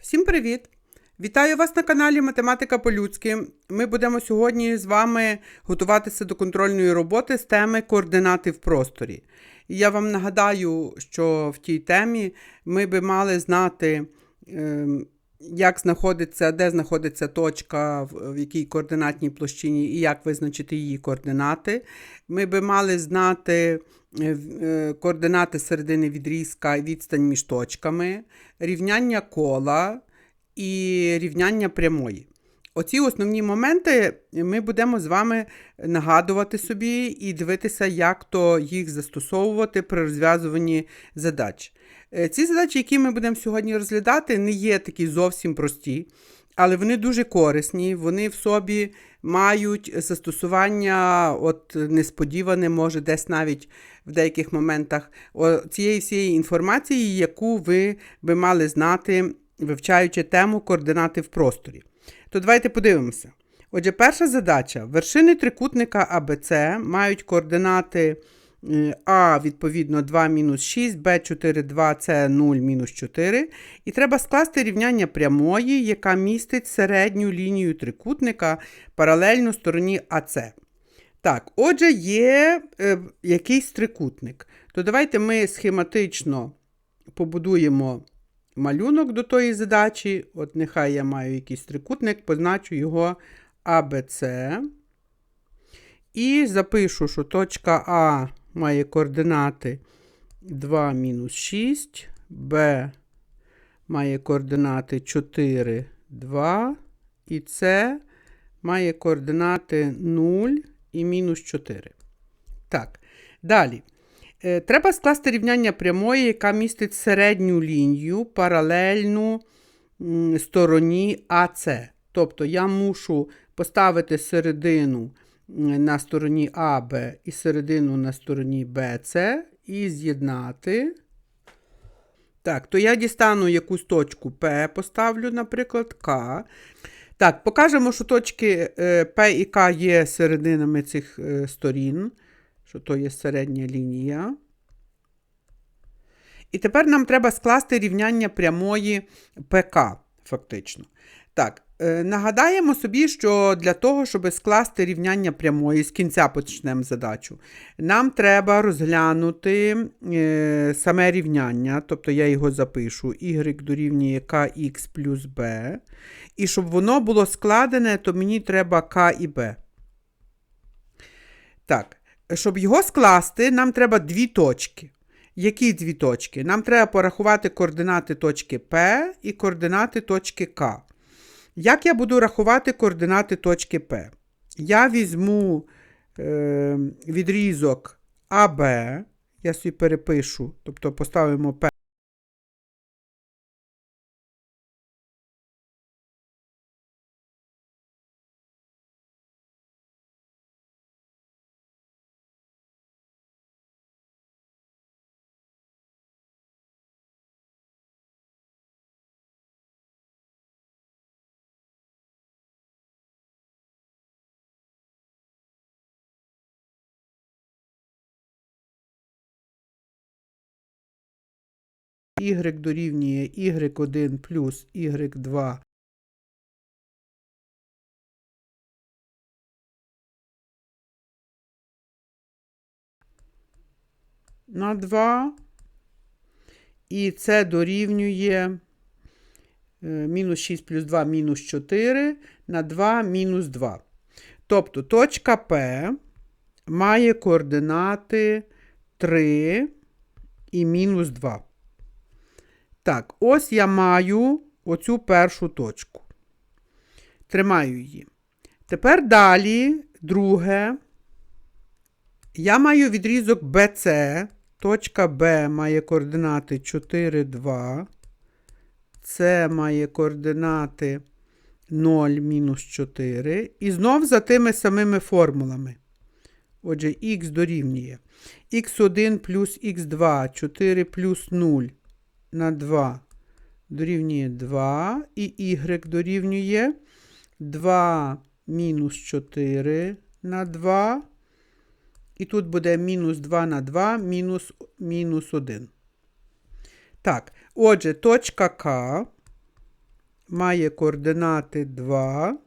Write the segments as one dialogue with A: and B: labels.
A: Всім привіт! Вітаю вас на каналі Математика по-людськи. Ми будемо сьогодні з вами готуватися до контрольної роботи з теми координати в просторі. І я вам нагадаю, що в тій темі ми би мали знати, ем, як знаходиться, де знаходиться точка, в якій координатній площині і як визначити її координати. Ми би мали знати координати середини відрізка і відстань між точками, рівняння кола і рівняння прямої. Оці основні моменти ми будемо з вами нагадувати собі і дивитися, як то їх застосовувати при розв'язуванні задач. Е, Ці задачі, які ми будемо сьогодні розглядати, не є такі зовсім прості, але вони дуже корисні, вони в собі мають застосування от несподіване, може десь навіть в деяких моментах цієї всієї інформації, яку ви би мали знати, вивчаючи тему координати в просторі. То давайте подивимося. Отже, перша задача. Вершини трикутника АБЦ мають координати А, відповідно, 2 мінус 6, Б 4, 2, С 0 мінус 4. І треба скласти рівняння прямої, яка містить середню лінію трикутника паралельно стороні АЦ. Так, отже, є е, якийсь трикутник. То давайте ми схематично побудуємо малюнок до тої задачі. От нехай я маю якийсь трикутник, позначу його АБЦ. І запишу, що точка А має координати 2 мінус 6, Б має координати 4, 2, і С має координати 0 і мінус 4. Так, далі. Е, Треба скласти рівняння прямої, яка містить середню лінію паралельну стороні АЦ. Тобто я мушу поставити середину на стороні АБ і середину на стороні БЦ і з'єднати. Так, то я дістану якусь точку П, поставлю, наприклад, К. Так, покажемо, що точки е, П і К є серединами цих е, сторін, що то є середня лінія. І тепер нам треба скласти рівняння прямої ПК, фактично. Так, е, нагадаємо собі, що для того, щоб скласти рівняння прямої, з кінця почнемо задачу, нам треба розглянути е, саме рівняння, тобто я його запишу, y дорівнює kx плюс b. І щоб воно було складене, то мені треба k і b. Так, щоб його скласти, нам треба дві точки. Які дві точки? Нам треба порахувати координати точки P і координати точки К. Як я буду рахувати координати точки П? Я візьму е, відрізок АБ, я собі перепишу, тобто поставимо P. y дорівнює y1 плюс y2 на 2. І це дорівнює е, мінус 6 плюс 2 мінус 4 на 2 мінус 2. Тобто точка P має координати 3 і мінус 2. Так, ось я маю оцю першу точку. Тримаю її. Тепер далі, друге. Я маю відрізок BC. Точка Б має координати 4, 2. С має координати 0, мінус 4. І знов за тими самими формулами. Отже, х дорівнює х1 плюс х2, 4 плюс 0 на 2 дорівнює 2, і y дорівнює 2 мінус 4 на 2. І тут буде мінус 2 на 2, мінус, мінус 1. Так, отже, точка К має координати 2.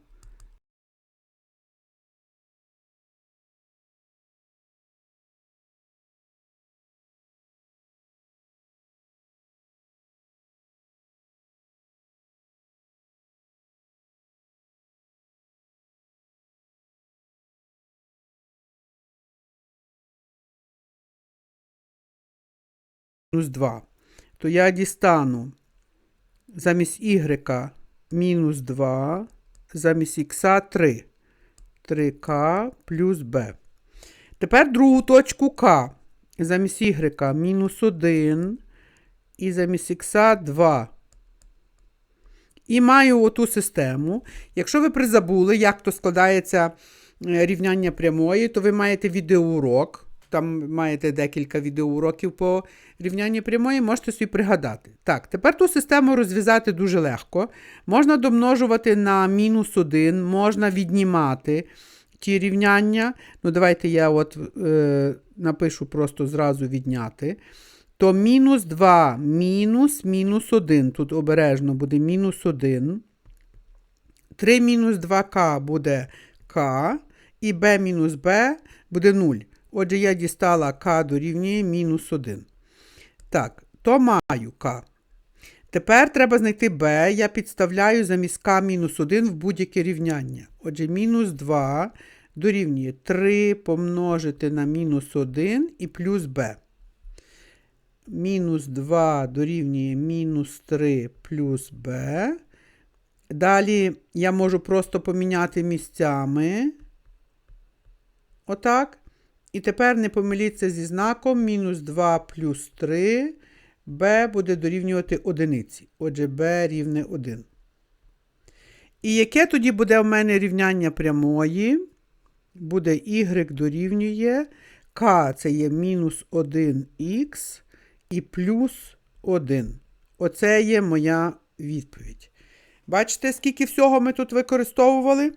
A: Мінус 2. То я дістану замість y мінус 2, замість х 3. 3k плюс b. Тепер другу точку k. Замість y мінус 1 і замість х 2. І маю оту систему. Якщо ви призабули, як то складається е, рівняння прямої, то ви маєте відеоурок. Там маєте декілька відеоуроків по рівнянні прямої, можете собі пригадати. Так, тепер ту систему розв'язати дуже легко. Можна домножувати на мінус 1, можна віднімати ті рівняння. Ну, давайте я от е, напишу просто зразу відняти. То мінус 2 мінус мінус 1. Тут обережно буде мінус 1. 3 мінус 2к буде к, і b мінус b буде 0. Отже, я дістала k дорівнює мінус 1. Так, то маю k. Тепер треба знайти b. Я підставляю замість k мінус 1 в будь-яке рівняння. Отже, мінус 2 дорівнює 3 помножити на мінус 1 і плюс b. Мінус 2 дорівнює мінус 3 плюс b. Далі я можу просто поміняти місцями. Отак. І тепер не помиліться зі знаком мінус 2 плюс 3. b буде дорівнювати одиниці. Отже, b рівне 1. І яке тоді буде в мене рівняння прямої? Буде y дорівнює k це є мінус 1х і плюс 1. Оце є моя відповідь. Бачите, скільки всього ми тут використовували?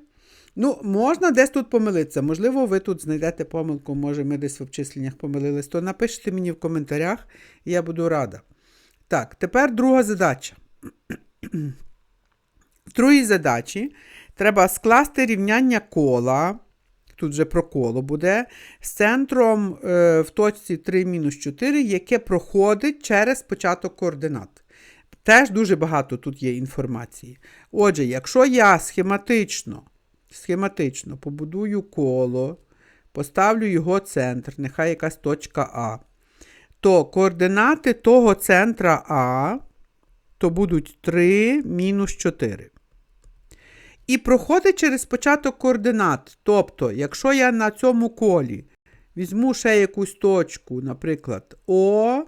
A: Ну, можна десь тут помилитися. Можливо, ви тут знайдете помилку, може, ми десь в обчисленнях помилились, то напишіть мені в коментарях, я буду рада. Так, тепер друга задача. В другій задачі треба скласти рівняння кола. Тут вже про коло буде, з центром е, в точці 3-4, яке проходить через початок координат. Теж дуже багато тут є інформації. Отже, якщо я схематично схематично побудую коло, поставлю його центр, нехай якась точка А, то координати того центра А то будуть 3 мінус 4. І проходить через початок координат. Тобто, якщо я на цьому колі візьму ще якусь точку, наприклад, О,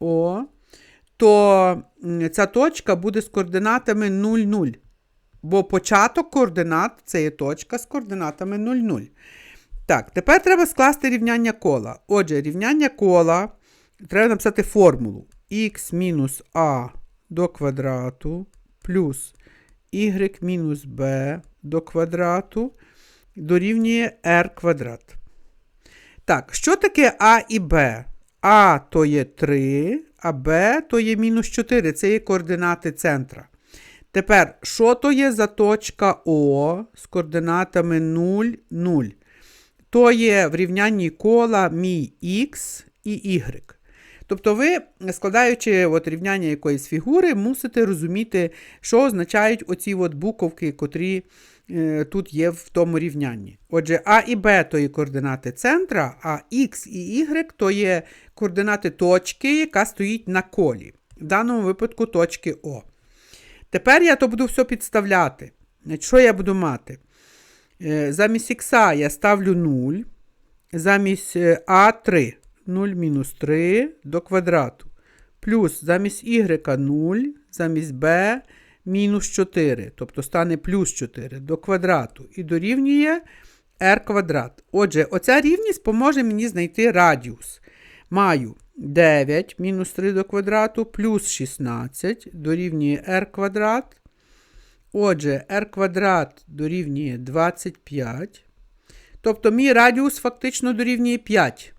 A: О, то ця точка буде з координатами 0, 0. Бо початок координат це є точка з координатами 0, 0. Так, тепер треба скласти рівняння кола. Отже, рівняння кола треба написати формулу х мінус а до квадрату плюс y мінус b до квадрату дорівнює r квадрат. Так, що таке А і Б? А то є 3, а Б то є мінус 4. Це є координати центра. Тепер, що то є за точка О з координатами 0, 0? То є в рівнянні кола мій Х і Y. Тобто ви, складаючи от рівняння якоїсь фігури, мусите розуміти, що означають оці от буковки, котрі е, тут є в тому рівнянні. Отже, А і Б то є координати центра, а Х і Y то є координати точки, яка стоїть на колі. В даному випадку точки О. Тепер я то буду все підставляти. Що я буду мати? Е, замість х я ставлю 0, замість е, а 3. 0 мінус 3 до квадрату. Плюс замість y 0, замість b мінус 4. Тобто стане плюс 4 до квадрату. І дорівнює r квадрат. Отже, оця рівність поможе мені знайти радіус. Маю 9 мінус 3 до квадрату плюс 16 дорівнює r квадрат. Отже, r квадрат дорівнює 25. Тобто мій радіус фактично дорівнює 5.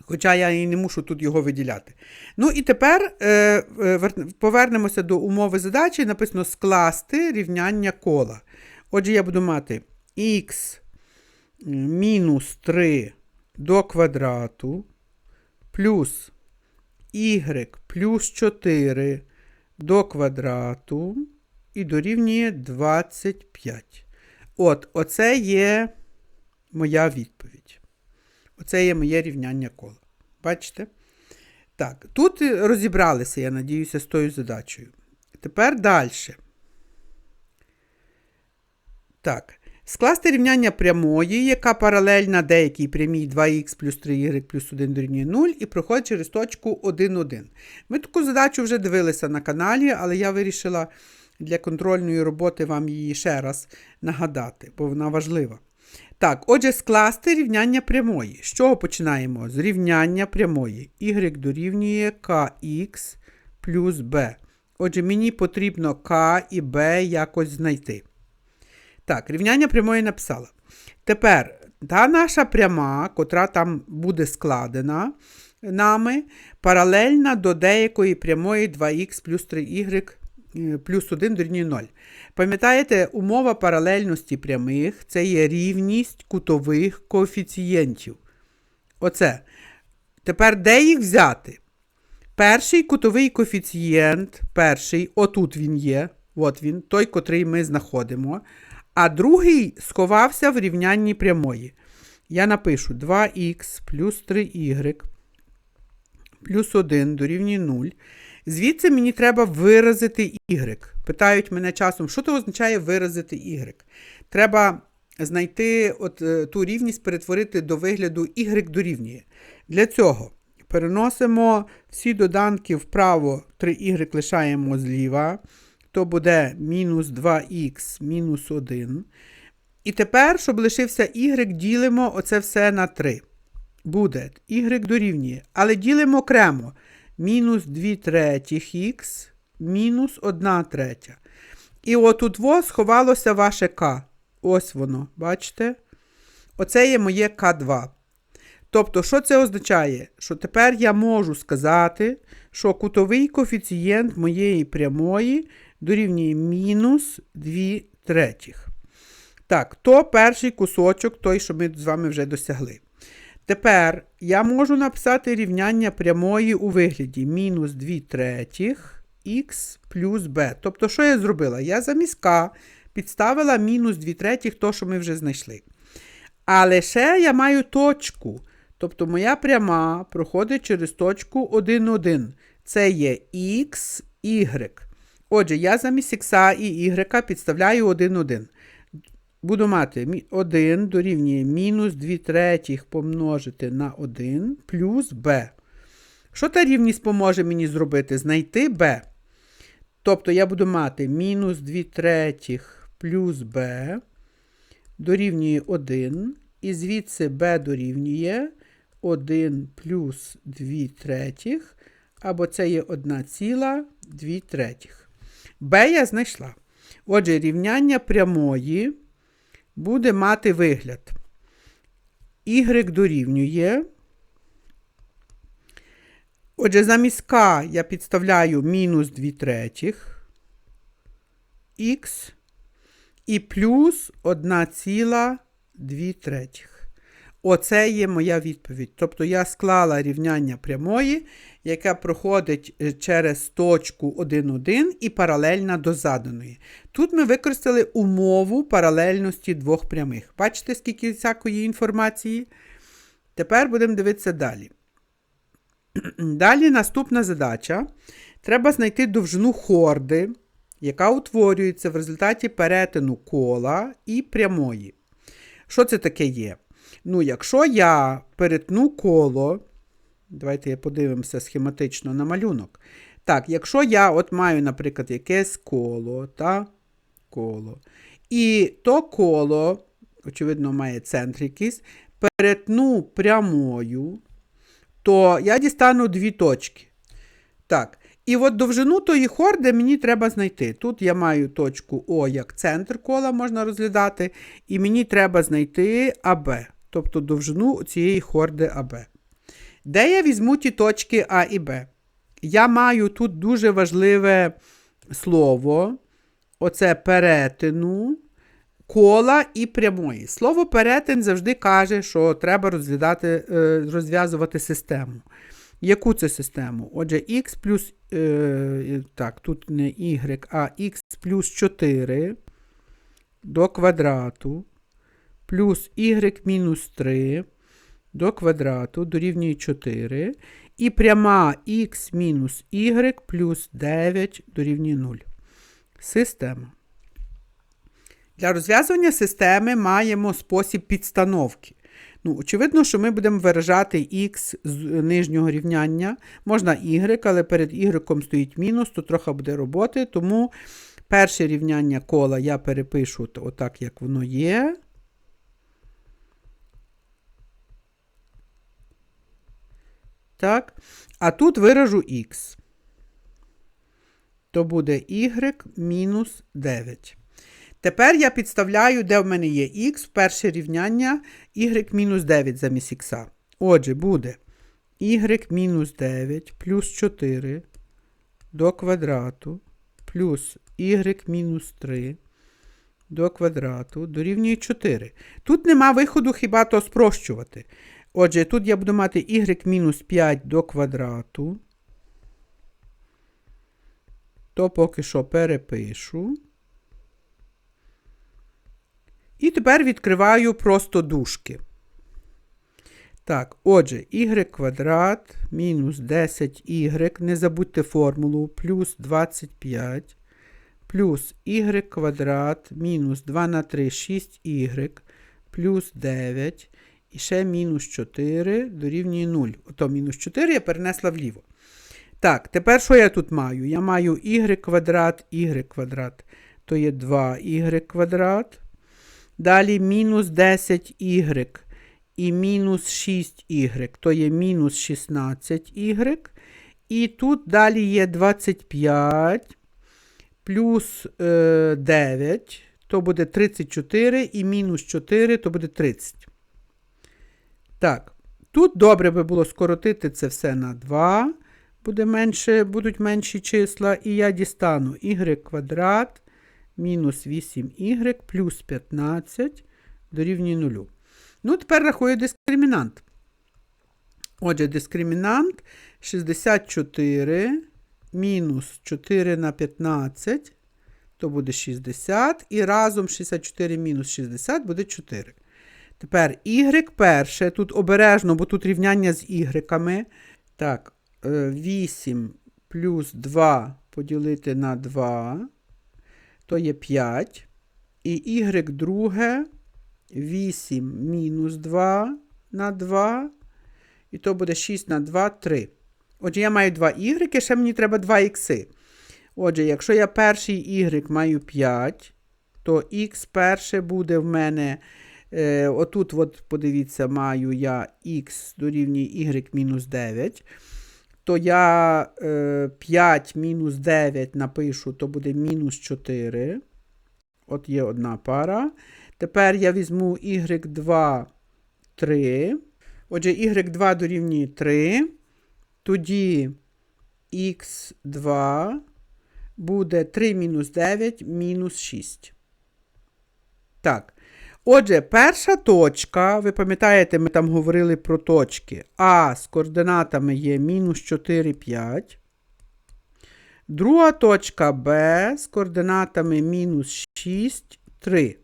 A: Хоча я і не мушу тут його виділяти. Ну і тепер е, е, повернемося до умови задачі. Написано скласти рівняння кола. Отже, я буду мати х мінус 3 до квадрату плюс y плюс 4 до квадрату і дорівнює 25. От, оце є моя відповідь. Оце є моє рівняння кола. Бачите? Так, тут розібралися, я надіюся, з тою задачею. Тепер далі. Так. Скласти рівняння прямої, яка паралельна деякій прямій 2х плюс 3y плюс 1 дорівнює 0 і проходить через точку 1, 1. Ми таку задачу вже дивилися на каналі, але я вирішила для контрольної роботи вам її ще раз нагадати, бо вона важлива. Так, отже, скласти рівняння прямої. З чого починаємо? З рівняння прямої. y дорівнює kx плюс b. Отже, мені потрібно k і b якось знайти. Так, рівняння прямої написала. Тепер та наша пряма, котра там буде складена нами, паралельна до деякої прямої 2х плюс 3y е, плюс 1 дорівнює 0. Пам'ятаєте, умова паралельності прямих це є рівність кутових коефіцієнтів. Оце. Тепер де їх взяти? Перший кутовий коефіцієнт, перший, отут він є, от він, той, котрий ми знаходимо. А другий сховався в рівнянні прямої. Я напишу 2х плюс 3y плюс 1 дорівнює 0. Звідси мені треба виразити y. Питають мене часом, що це означає виразити y? Треба знайти от, е, ту рівність, перетворити до вигляду y дорівнює. Для цього переносимо всі доданки вправо, 3y лишаємо зліва. То буде мінус 2х мінус 1. І тепер, щоб лишився y, ділимо оце все на 3. Буде y дорівнює. Але ділимо окремо. Мінус 2 третіх х мінус 1 третя. І отут во сховалося ваше k. Ось воно, бачите? Оце є моє k2. Тобто, що це означає? Що тепер я можу сказати, що кутовий коефіцієнт моєї прямої дорівнює мінус 2 третіх. Так, то перший кусочок, той, що ми з вами вже досягли. Тепер я можу написати рівняння прямої у вигляді мінус 2 третіх х плюс b. Тобто, що я зробила? Я замість k підставила мінус 2 третіх, то, що ми вже знайшли. Але ще я маю точку. Тобто моя пряма проходить через точку 1, 1. Це є х, y. Отже, я замість х і y підставляю 1, 1. Буду мати 1 дорівнює мінус 2 третіх помножити на 1 плюс b. Що та рівність поможе мені зробити? Знайти b. Тобто я буду мати мінус 2 третіх плюс b дорівнює 1. І звідси b дорівнює 1 плюс 2 третіх, або це є 1,2 третіх. B я знайшла. Отже, рівняння прямої буде мати вигляд. Y дорівнює. Отже, замість К я підставляю мінус 2 третіх х і плюс 1,2 третіх. Оце є моя відповідь. Тобто я склала рівняння прямої, яка проходить е, через точку 1, 1 і паралельна до заданої. Тут ми використали умову паралельності двох прямих. Бачите, скільки всякої інформації? Тепер будемо дивитися далі. Далі наступна задача. Треба знайти довжину хорди, яка утворюється в результаті перетину кола і прямої. Що це таке є? Ну, якщо я перетну коло, давайте подивимося схематично на малюнок. Так, якщо я от маю, наприклад, якесь коло, та коло, і то коло, очевидно, має центр якийсь, перетну прямою, то я дістану дві точки. Так, і от довжину тої хорди мені треба знайти. Тут я маю точку О як центр кола можна розглядати, і мені треба знайти АБ тобто довжину цієї хорди АБ. Де я візьму ті точки А і Б? Я маю тут дуже важливе слово. Оце перетину кола і прямої. Слово перетин завжди каже, що треба розглядати, е, розв'язувати систему. Яку це систему? Отже, x плюс, е, так, тут не y, а x плюс 4 до квадрату плюс y мінус 3 до квадрату дорівнює 4. І пряма x мінус y плюс 9 дорівнює 0. Система. Для розв'язування системи маємо спосіб підстановки. Ну, Очевидно, що ми будемо виражати x з нижнього рівняння. Можна y, але перед y стоїть мінус, то трохи буде роботи. Тому перше рівняння кола я перепишу отак, як воно є. Так. А тут виражу x. То буде y мінус 9. Тепер я підставляю, де в мене є x, в перше рівняння y мінус 9 замість х. Отже, буде y мінус 9 плюс 4 до квадрату плюс y мінус 3 до квадрату дорівнює 4. Тут нема виходу хіба то спрощувати. Отже, тут я буду мати y мінус 5 до квадрату. То поки що перепишу. І тепер відкриваю просто дужки. Так, отже, y квадрат мінус 10y, не забудьте формулу, плюс 25, плюс y квадрат мінус 2 на 3, 6y, плюс 9, і ще мінус 4 дорівнює 0. Ото мінус 4 я перенесла вліво. Так, тепер що я тут маю? Я маю y квадрат, y квадрат, то є 2y квадрат. Далі мінус 10y і мінус 6y, то є мінус 16y. І тут далі є 25 плюс е, 9, то буде 34, і мінус 4, то буде 30. Так, тут добре би було скоротити це все на 2. Буде менше, будуть менші числа, і я дістану y квадрат мінус 8y плюс 15 дорівнює 0. Ну, тепер рахую дискримінант. Отже, дискримінант 64 мінус 4 на 15, то буде 60. І разом 64 мінус 60 буде 4. Тепер y перше, тут обережно, бо тут рівняння з y. Так, е, 8 плюс 2 поділити на 2 то є 5. І y друге 8 мінус 2 на 2. І то буде 6 на 2, 3. Отже, я маю 2 y, ще мені треба 2 х. Отже, якщо я перший y маю 5, то х перше буде в мене. Е, отут, от, подивіться, маю я х дорівнює y мінус 9 то я е, 5 мінус 9 напишу, то буде мінус 4. От є одна пара. Тепер я візьму y2 3. Отже, y2 дорівнює 3. Тоді x2 буде 3 мінус 9 мінус 6. Так. Отже, перша точка, ви пам'ятаєте, ми там говорили про точки. А з координатами є мінус 4, 5. Друга точка Б з координатами мінус 6, 3.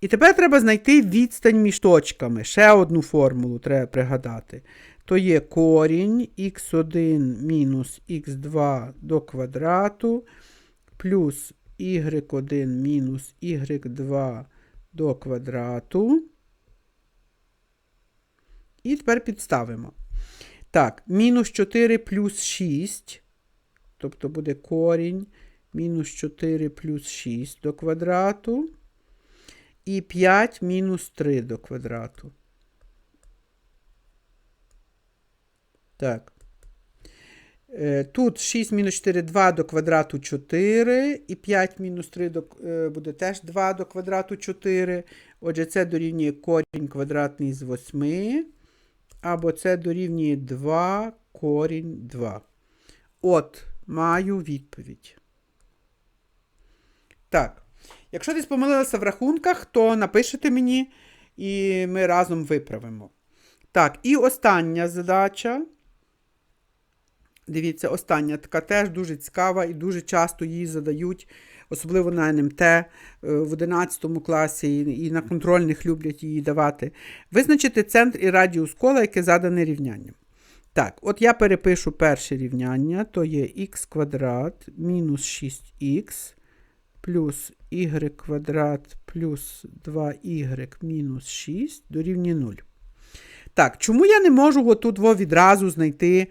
A: І тепер треба знайти відстань між точками. Ще одну формулу треба пригадати. То є корінь х1 мінус х2 до квадрату плюс y1 мінус y2 до квадрату. І тепер підставимо. Так, мінус 4 плюс 6. Тобто буде корінь мінус 4 плюс 6 до квадрату. І 5 мінус 3 до квадрату. Так. Е, Тут 6 мінус 4 2 до квадрату 4. І 5 мінус 3 до, е, буде теж 2 до квадрату 4. Отже, це дорівнює корінь квадратний з 8. або це дорівнює 2 корінь 2. От, маю відповідь. Так. Якщо десь помилилася в рахунках, то напишете мені, і ми разом виправимо. Так, і остання задача. Дивіться, остання така теж дуже цікава і дуже часто її задають, особливо на НМТ е, в 11 класі і- на контрольних люблять її давати. Визначити центр і радіус кола, яке задане рівнянням. Так, от я перепишу перше рівняння, то є х квадрат мінус 6х плюс y квадрат плюс 2y мінус 6 дорівнює 0. Так, чому я не можу отут відразу знайти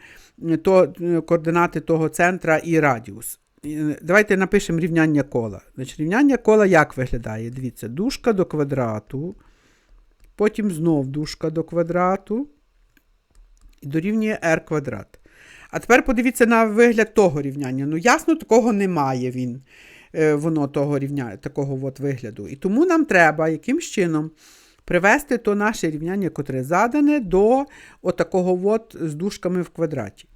A: то, е, координати того центра і радіус? Е, Давайте напишемо рівняння кола. Значить, рівняння кола як виглядає? Дивіться, дужка до квадрату, потім знов дужка до квадрату і дорівнює r квадрат. А тепер подивіться на вигляд того рівняння. Ну, ясно, такого немає він, е, воно того рівня, такого от вигляду. І тому нам треба якимсь чином привести то наше рівняння, котре задане, до отакого от з дужками в квадраті.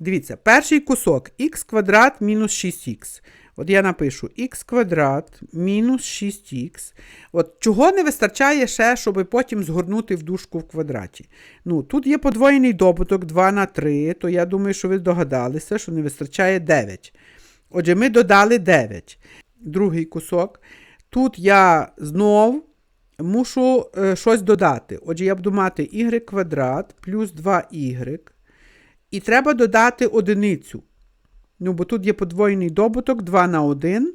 A: Дивіться, перший кусок х квадрат мінус 6х. От я напишу х квадрат мінус 6х. От чого не вистачає ще, щоб потім згорнути в дужку в квадраті? Ну, тут є подвоєний добуток 2 на 3, то я думаю, що ви догадалися, що не вистачає 9. Отже, ми додали 9. Другий кусок. Тут я знов мушу е, щось додати. Отже, я буду мати y квадрат плюс 2y. І треба додати одиницю. Ну, бо тут є подвоєний добуток 2 на 1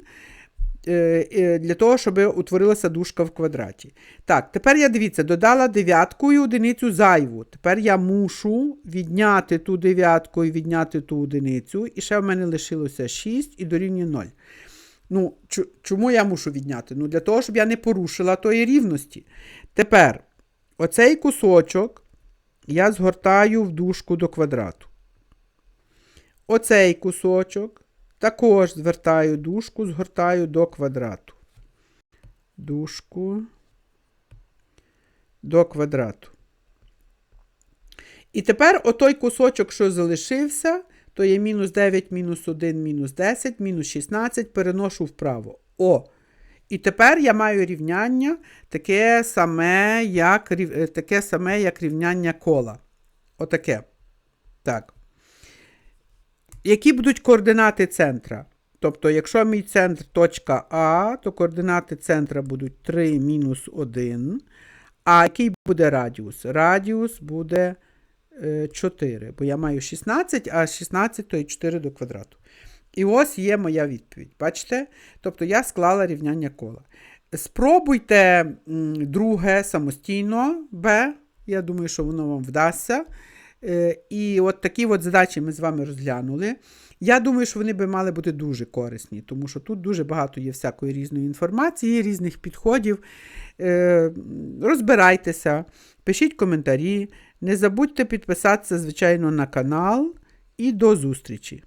A: е, е, для того, щоб утворилася дужка в квадраті. Так, тепер я дивіться, додала дев'ятку і одиницю зайву. Тепер я мушу відняти ту дев'ятку і відняти ту одиницю. І ще в мене лишилося 6 і дорівнює 0. Ну, чому я мушу відняти? Ну, для того, щоб я не порушила тої рівності. Тепер оцей кусочок я згортаю в дужку до квадрату. Оцей кусочок також звертаю дужку, згортаю до квадрату. Дужку до квадрату. І тепер отой кусочок, що залишився, то є мінус 9, мінус 1, мінус 10, мінус 16, переношу вправо. О! І тепер я маю рівняння таке саме, як, е, таке саме, як рівняння кола. Отаке. Так. Які будуть координати центра? Тобто, якщо мій центр точка А, то координати центра будуть 3 мінус 1. А який буде радіус? Радіус буде 4, бо я маю 16, а 16 то є 4 до квадрату. І ось є моя відповідь. Бачите? Тобто я склала рівняння кола. Спробуйте друге самостійно Б. Я думаю, що воно вам вдасться. Е, І от такі от задачі ми з вами розглянули. Я думаю, що вони би мали бути дуже корисні, тому що тут дуже багато є всякої різної інформації, різних підходів. Е, Розбирайтеся, пишіть коментарі. Не забудьте підписатися, звичайно, на канал. І до зустрічі!